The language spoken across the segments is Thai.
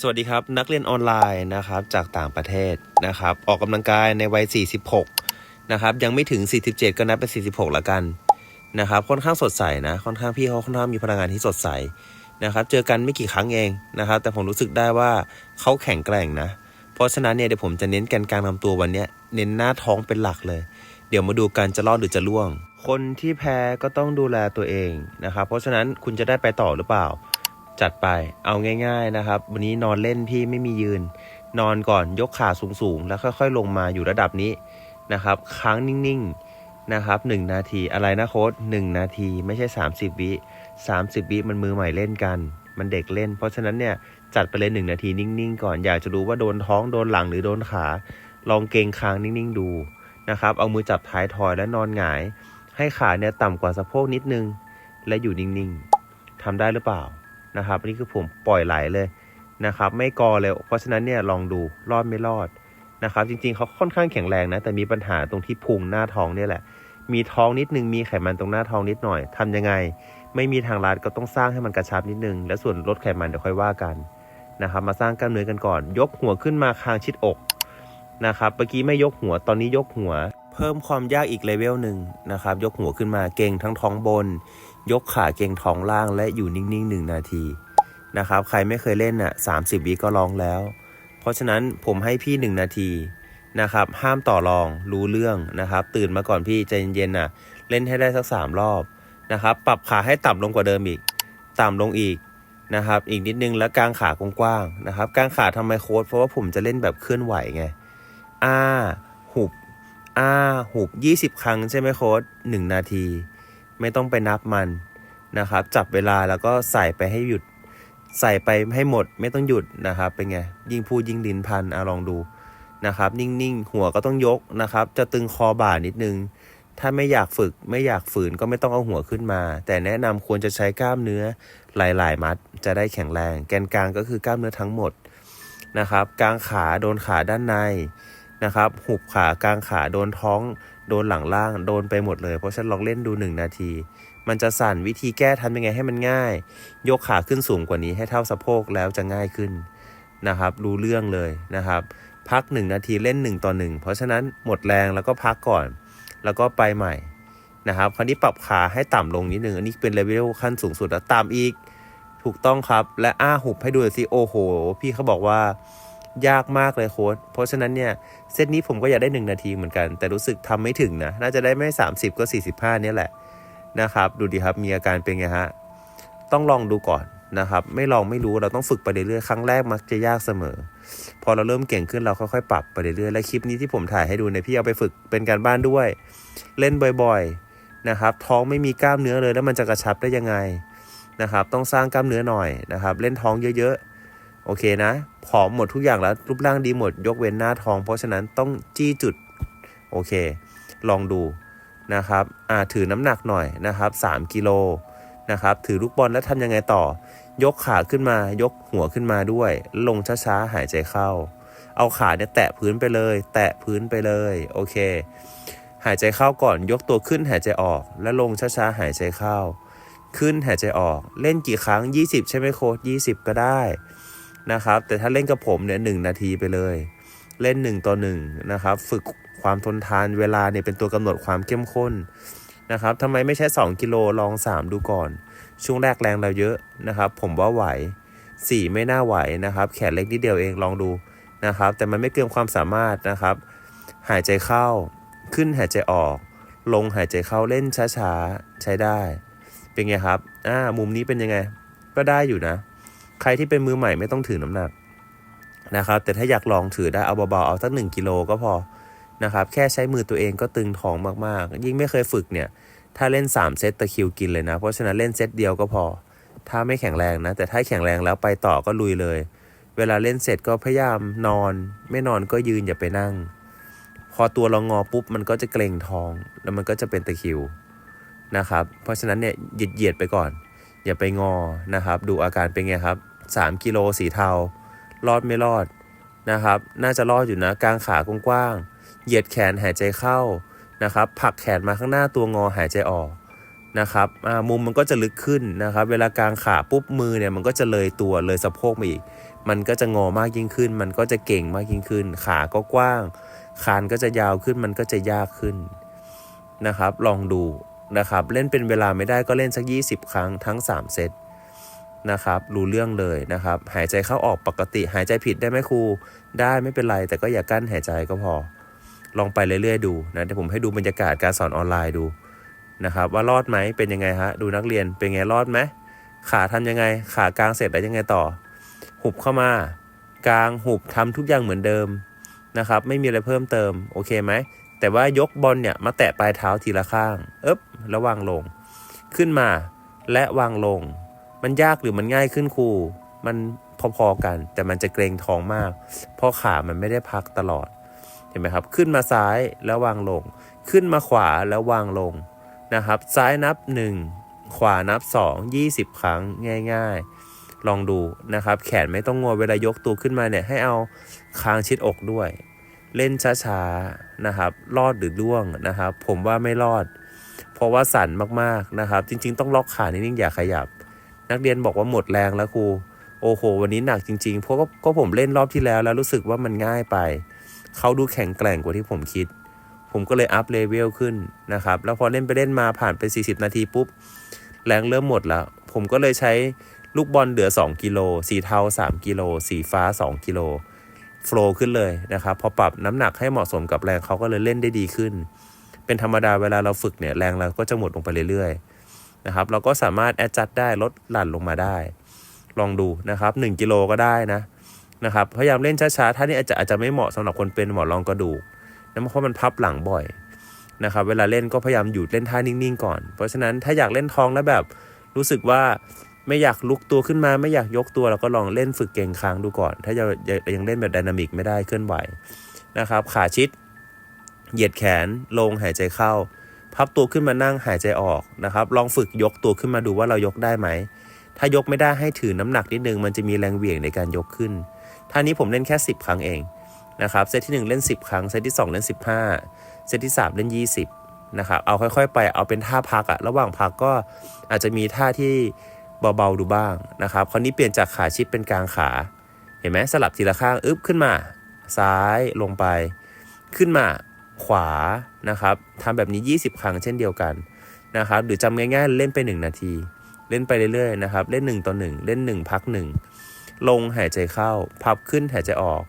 สวัสดีครับ นักเรียนออนไลน์นะครับจากต่างประเทศนะครับ ออกกำลังกายในวัย 46 นะครับ ยังไม่ถึง 47 ก็นับเป็น 46 ละกันนะครับ ค่อนข้างสดใสนะ ค่อนข้างพี่เขาค่อนข้างมีพลังงานที่สดใสนะครับ เจอกันไม่กี่ครั้งเองนะครับ แต่ผมรู้สึกได้ว่าเขาแข็งแกร่งนะ เพราะฉะนั้นเนี่ยเดี๋ยวผมจะเน้นแกนกลางลำตัววันนี้เน้นหน้าท้องเป็นหลักเลย เดี๋ยวมาดูกันจะรอดหรือจะล่วง คนที่แพ้ก็ต้องดูแลตัวเองนะครับ เพราะฉะนั้นคุณจะได้ไปต่อหรือเปล่า จัดไปเอาง่าย ๆนะครับ วันนี้นอนเล่นพี่ไม่มียืน นอนก่อนยกขาสูงๆ แล้วค่อยๆ ลงมาอยู่ระดับนี้นะครับค้างนิ่งๆนะครับหนึ่งนาทีอะไรนะโค้ดหนึ่งนาทีไม่ใช่ 30 วิ30 วิมันมือใหม่เล่นกัน มันเด็กเล่น เพราะฉะนั้นเนี่ยจัดไปเลยหนึ่งนาทีนิ่งๆ ก่อนอยากจะรู้ว่าโดนท้องโดนหลังหรือโดนขา ลองเกงค้างนิ่งๆดูนะครับเอามือจับท้ายทอยและนอนหงาย ให้ขาเนี่ยต่ำกว่าสะโพกนิดนึง และอยู่นิ่งๆทำได้หรือเปล่า นะครับนี่คือผมปล่อยไหลเลยนะครับ ไม่กอเลย เพราะฉะนั้นเนี่ยลองดูรอดไม่รอดนะครับ จริงๆเขาค่อนข้างแข็งแรงนะ แต่มีปัญหาตรงที่พุงหน้าท้องเนี่ยแหละ มีท้องนิดนึงมีไขมันตรงหน้าท้องนิดหน่อยทำยังไง ไม่มีทางลัดก็ต้องสร้างให้มันกระชับนิดนึง และส่วนลดไขมันเดี๋ยวค่อยว่ากันนะครับ มาสร้างกล้ามเนื้อกันก่อน ยกหัวขึ้นมาคางชิดอกนะครับเมื่อกี้ไม่ยกหัวตอนนี้ยกหัว เพิ่มความยากอีกเลเวลหนึ่งนะครับ ยกหัวขึ้นมาเก่งทั้งท้องบน ยกขาเก่งท้องล่างและอยู่นิ่งๆหนึ่งนาทีนะครับ ใครไม่เคยเล่นอะสามสิบวิก็ลองแล้ว เพราะฉะนั้นผมให้พี่หนึ่งนาทีนะครับ ห้ามต่อรองรู้เรื่องนะครับ ตื่นมาก่อนพี่ใจเย็นๆน่ะ เล่นให้ได้สักสามรอบนะครับ ปรับขาให้ต่ำลงกว่าเดิมอีก ต่ำลงอีกนะครับ อีกนิดนึงแล้วกางขากว้างๆนะครับ กางขาทำไมโค้ดเพราะว่าผมจะเล่นแบบเคลื่อนไหวไงอ้าหุบอ้าหุบยี่สิบครั้งใช่ไหมโค้ดหนึ่งนาที ไม่ต้องไปนับมันนะครับ จับเวลาแล้วก็ใส่ไปให้หยุด ใส่ไปให้หมดไม่ต้องหยุดนะครับ เป็นไง ยิ่งพูดยิ่งลินพันอะลองดูนะครับ นิ่งๆ หัวก็ต้องยกนะครับ จะตึงคอบ่านิดนึง ถ้าไม่อยากฝึกไม่อยากฝืนก็ไม่ต้องเอาหัวขึ้นมา แต่แนะนำควรจะใช้กล้ามเนื้อหลาย ๆ มัด จะได้แข็งแรง แกนกลางก็คือกล้ามเนื้อทั้งหมดนะครับ กลางขาโดนขาด้านใน นะครับหุบขากลางขาโดนท้อง โดนหลังล่าง โดนไปหมดเลย เพราะฉันลองเล่นดูหนึ่งนาที มันจะสั่นวิธีแก้ทำยังไงให้มันง่าย ยกขาขึ้นสูงกว่านี้ให้เท่าสะโพกแล้วจะง่ายขึ้นนะครับ รู้เรื่องเลยนะครับ พัก 1 นาทีเล่น 1 ต่อ 1 เพราะฉะนั้นหมดแรงแล้วก็พักก่อน แล้วก็ไปใหม่นะครับ คราวนี้ปรับขาให้ต่ำลงนิดนึงอันนี้เป็นเลเวลขั้นสูงสุดแล้วตามอีก ถูกต้องครับ และอ้าหุบให้ดูสิโอ้โห พี่เขาบอกว่า ยากมากเลยโค้ดเพราะฉะนั้นเนี่ยเซตนี้ผมก็อยากได้ 1 นาทีเหมือนกัน แต่รู้สึกทำไม่ถึงนะ น่าจะได้ไม่ 30 ก็ 45 เนี่ยแหละนะครับ ดูดีครับมีอาการเป็นไงฮะ ต้องลองดูก่อนนะครับ ไม่ลองไม่รู้เราต้องฝึกไปเรื่อยๆครั้งแรกมักจะยากเสมอ พอเราเริ่มเก่งขึ้นเราค่อยๆปรับไปเรื่อยๆและคลิปนี้ที่ผมถ่ายให้ดูเนี่ยพี่เอาไปฝึกเป็นการบ้านด้วย เล่นบ่อยๆนะครับ ท้องไม่มีกล้ามเนื้อเลยแล้วมันจะกระชับได้ยังไงนะครับ ต้องสร้างกล้ามเนื้อหน่อยนะครับ เล่นท้องเยอะๆ โอเคนะ ผอมหมดทุกอย่างแล้ว รูปร่างดีหมด ยกเว้นหน้าท้อง เพราะฉะนั้นต้องจี้จุด โอเค ลองดูนะครับ อ่า ถือน้ำหนักหน่อยนะครับ 3 กิโลนะครับ ถือลูกบอลแล้วทำยังไงต่อ ยกขาขึ้นมา ยกหัวขึ้นมาด้วย ลงช้าๆ หายใจเข้า เอาขาเนี่ยแตะพื้นไปเลย แตะพื้นไปเลย โอเค หายใจเข้าก่อน ยกตัวขึ้นหายใจออก แล้วลงช้าๆ หายใจเข้า ขึ้นหายใจออก เล่นกี่ครั้ง 20 ใช่ไหมโค้ด20 ก็ได้ นะครับ แต่ถ้าเล่นกับผมเนี่ยหนาทีไปเลย เล่น 1 ต่อ1นะครับฝึกความทนทานเวลาเนี่ยเป็นตัวกำหนดความเข้มข้นนะครับทำไมไม่ใช่ 2 กิโลลอง 3 ดูก่อน ช่วงแรกแรงเราเยอะนะครับ ผมว่าไหว 4 ไม่น่าไหวนะครับ แขนเล็กนิดเดียวเองลองดูนะครับ แต่มันไม่เกินความสามารถนะครับ หายใจเข้า ขึ้นหายใจออก ลงหายใจเข้าเล่นช้าๆ ใช้ได้ เป็นไงครับอ่ามุมนี้เป็นยังไง ก็ได้อยู่นะ ใครที่เป็นมือใหม่ไม่ต้องถือน้ำหนักนะครับ แต่ถ้าอยากลองถือได้เอาเบาๆเอาสักหนึ่งกิโลก็พอนะครับ แค่ใช้มือตัวเองก็ตึงท้องมากๆ ยิ่งไม่เคยฝึกเนี่ย ถ้าเล่น 3 เซตตะคิวกินเลยนะ เพราะฉะนั้นเล่นเซตเดียวก็พอ ถ้าไม่แข็งแรงนะ แต่ถ้าแข็งแรงแล้วไปต่อก็ลุยเลย เวลาเล่นเสร็จก็พยายามนอน ไม่นอนก็ยืนอย่าไปนั่ง พอตัวเรางอปุ๊บมันก็จะเกร็งท้อง แล้วมันก็จะเป็นตะคิวนะครับ เพราะฉะนั้นเนี่ยเหยียดเหยียดไปก่อน อย่าไปงอนะครับ ดูอาการเป็นไงครับ 3 กิโลสีเทา รอดไม่รอดนะครับ น่าจะรอดอยู่นะกลางขากว้างๆ เหยียดแขนหายใจเข้านะครับผลักแขนมาข้างหน้าตัวงอหายใจออกนะครับมุมมันก็จะลึกขึ้นนะครับ เวลากางขาปุ๊บมือเนี่ยมันก็จะเลยตัวเลยสะโพกมาอีก มันก็จะงอมากยิ่งขึ้น มันก็จะเก่งมากยิ่งขึ้น ขาก็กว้าง คานก็จะยาวขึ้น มันก็จะยากขึ้นนะครับ ลองดูนะครับ เล่นเป็นเวลาไม่ได้ก็เล่นสัก 20 ครั้งทั้ง 3 เซต นะครับ รู้เรื่องเลยนะครับ หายใจเข้าออกปกติ หายใจผิดได้ไหมครู ได้ไม่เป็นไร แต่ก็อย่ากั้นหายใจก็พอ ลองไปเรื่อยๆดูนะเดี๋ยวผมให้ดูบรรยากาศการสอนออนไลน์ดูนะครับ ว่ารอดไหมเป็นยังไงฮะดูนักเรียนเป็นไงรอดไหมขาทำยังไง ขากลางเสร็จแล้วยังไงต่อ หุบเข้ามากลางหุบทำทุกอย่างเหมือนเดิมนะครับ ไม่มีอะไรเพิ่มเติมโอเคไหมแต่ว่ายกบอลเนี่ยมาแตะปลายเท้าทีละข้างเอ๊บแล้ววางลง ขึ้นมาและวางลง มันยากหรือมันง่ายขึ้นครู มันพอๆกัน แต่มันจะเกรงท้องมาก เพราะขามันไม่ได้พักตลอด เห็นไหมครับ ขึ้นมาซ้ายแล้ววางลง ขึ้นมาขวาแล้ววางลงนะครับ ซ้ายนับ 1 ขวานับ 2 20 ครั้งง่าย ๆ ลองดูนะครับ แขนไม่ต้องงอเวลายกตัวขึ้นมาเนี่ยให้เอาคางชิดอกด้วย เล่นช้าๆนะครับ รอดหรือล่วงนะครับ ผมว่าไม่รอด เพราะว่าสั่นมากๆนะครับ จริง ๆ ต้องล็อกขานิ่งๆอย่าขยับ นักเรียนบอกว่าหมดแรงแล้วครูโอ้โห วันนี้หนักจริงๆเพราะก็ผมเล่นรอบที่แล้วแล้วรู้สึกว่ามันง่ายไปเขาดูแข็งแกร่งกว่าที่ผมคิด ผมก็เลยอัพเลเวลขึ้นนะครับ แล้วพอเล่นไปเล่นมาผ่านไป 40 นาทีปุ๊บ แรงเริ่มหมดแล้ว ผมก็เลยใช้ลูกบอลเหลือ 2 กิโล สีเทา 3 กิโล สีฟ้า 2 กิโลโฟล์ขึ้นเลยนะครับ พอปรับน้ำหนักให้เหมาะสมกับแรงเขาก็เลยเล่นได้ดีขึ้น เป็นธรรมดาเวลาเราฝึกเนี่ยแรงเราก็จะหมดลงไปเรื่อยๆ นะครับเราก็สามารถแอดจัดได้ลดหลั่นลงมาได้ ลองดูนะครับ1กิโลก็ได้นะนะครับพยายามเล่นช้าๆถ้านี่อาจจะอาจจะไม่เหมาะสำหรับคนเป็นหมอนรองกระดูกนะเพราะมันพับหลังบ่อยนะครับเวลาเล่นก็พยายามหยุดเล่นท่านิ่งๆก่อน เพราะฉะนั้นถ้าอยากเล่นท้องแล้วแบบรู้สึกว่าไม่อยากลุกตัวขึ้นมาไม่อยากยกตัวเราก็ลองเล่นฝึกเก่งค้างดูก่อน ถ้ายังยังเล่นแบบไดนามิกไม่ได้เคลื่อนไหวนะครับขาชิด เหยียดแขนลงหายใจเข้า พับตัวขึ้นมานั่งหายใจออกนะครับ ลองฝึกยกตัวขึ้นมาดูว่าเรายกได้ไหม ถ้ายกไม่ได้ให้ถือน้ำหนักนิดนึง มันจะมีแรงเหวี่ยงในการยกขึ้น ท่านี้ผมเล่นแค่ 10 ครั้งเองนะครับ เซตที่ 1 เล่น 10 ครั้ง เซตที่ 2 เล่น 15 เซตที่ 3 เล่น 20 นะครับ เอาค่อยๆ ไป เอาเป็นท่าพักอะระหว่างพักก็อาจจะมีท่าที่เบาๆดูบ้างนะครับ คราวนี้เปลี่ยนจากขาชิดเป็นกลางขา เห็นไหมสลับทีละข้าง อึบขึ้นมา ซ้ายลงไป ขึ้นมา ขวานะครับทำแบบนี้ 20 ครั้งเช่นเดียวกันนะครับหรือจำง่ายๆเล่นไป 1 นาที เล่นไปเรื่อยๆนะครับเล่น 1 ต่อ 1 เล่น 1 พัก 1 ลงหายใจเข้า พับขึ้นหายใจออก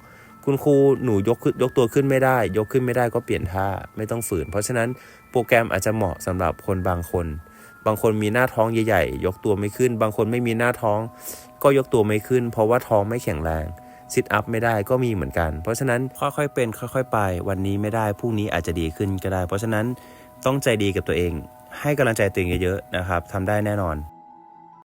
คุณครูหนูยกยกตัวขึ้นไม่ได้ ยกขึ้นไม่ได้ก็เปลี่ยนท่าไม่ต้องฝืน เพราะฉะนั้นโปรแกรมอาจจะเหมาะสำหรับคนบางคน บางคนมีหน้าท้องใหญ่ๆ ยกตัวไม่ขึ้น บางคนไม่มีหน้าท้อง ก็ยกตัวไม่ขึ้น เพราะว่าท้องไม่แข็งแรง ซิทอัพไม่ได้ก็มีเหมือนกัน เพราะฉะนั้นค่อยๆเป็นค่อย ๆ ไป วันนี้ไม่ได้พรุ่งนี้อาจจะดีขึ้นก็ได้ เพราะฉะนั้นต้องใจดีกับตัวเอง ให้กำลังใจตัวเองเยอะๆนะครับทำได้แน่นอน